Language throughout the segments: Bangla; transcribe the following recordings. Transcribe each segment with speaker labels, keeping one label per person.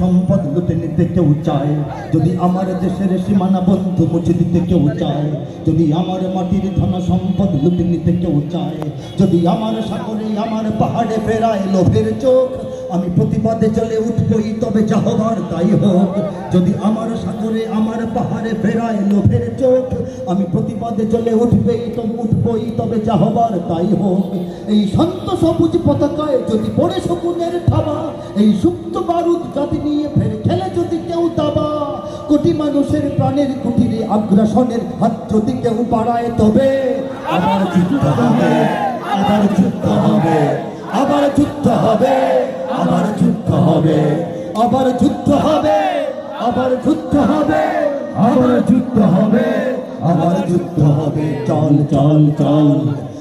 Speaker 1: সম্পদ লুটে নিতে কেউ চায়। যদি আমার দেশের সীমানা বন্ধু মুছে দিতে কেউ চায়, যদি আমার মাটির ধন সম্পদ লুটে নিতে কেউ চায়, যদি আমার সাগরে আমার পাহাড়ে ফেরায় লোভের চোখ, আমি প্রতিবাদে চলে উঠবই তবে যা হবার তাই হোক। যদি আমার সাগরে আমার পাহাড়ে ফেরায় লোভের চোখ, আমি প্রতিবাদে চলে উঠবেই তো উঠবই তবে যা হবার তাই হোক। এই শান্ত সবুজ পতাকায় যদি পড়ে শকুনের থাবা এই সুপ্ত বারুদ জাতি নিয়ে ফের খেলে যদি কেউ দাবা, কোটি মানুষের প্রাণের কুটিরে আগ্রাসনের হাত যদি কেউ বাড়ায়, তবে আবার যুদ্ধ হবে, আবার যুদ্ধ হবে, আবার যুদ্ধ হবে, আবার যুদ্ধ হবে, আবার যুদ্ধ হবে, আবার যুদ্ধ হবে, আবার যুদ্ধ হবে, আবার যুদ্ধ হবে, চল চল চল।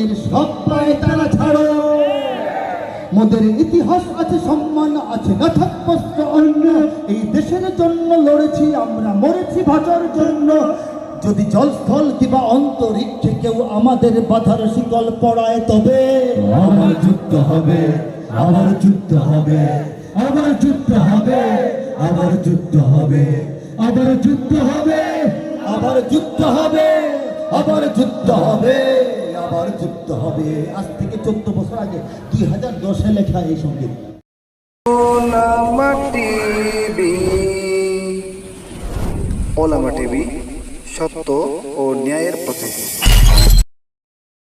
Speaker 1: উৎপীড়নের সব পায় তারা ছাড়ো। মোদের ইতিহাস আছে সম্মান আছে অন্য। এই দেশের জন্য লড়েছি আমরা মরেছি ভাষার জন্য। যদি জলস্থল কিংবা অন্তরিক্ষে কেউ আমাদের বাধার শিকল পড়ায় তবে
Speaker 2: আবার যুদ্ধ হবে আবার যুদ্ধ হবে আবার যুদ্ধ হবে আবার যুদ্ধ হবে আবার যুদ্ধ হবে
Speaker 1: আবার যুদ্ধ হবে আবার যুদ্ধ হবে। যুদ্ধ হবে। আজ থেকে চোদ্দ বছর আগে দুই হাজার দশে লেখা এই
Speaker 3: সংগীত। ওলামা টিভি, সত্য ও ন্যায়ের পথে।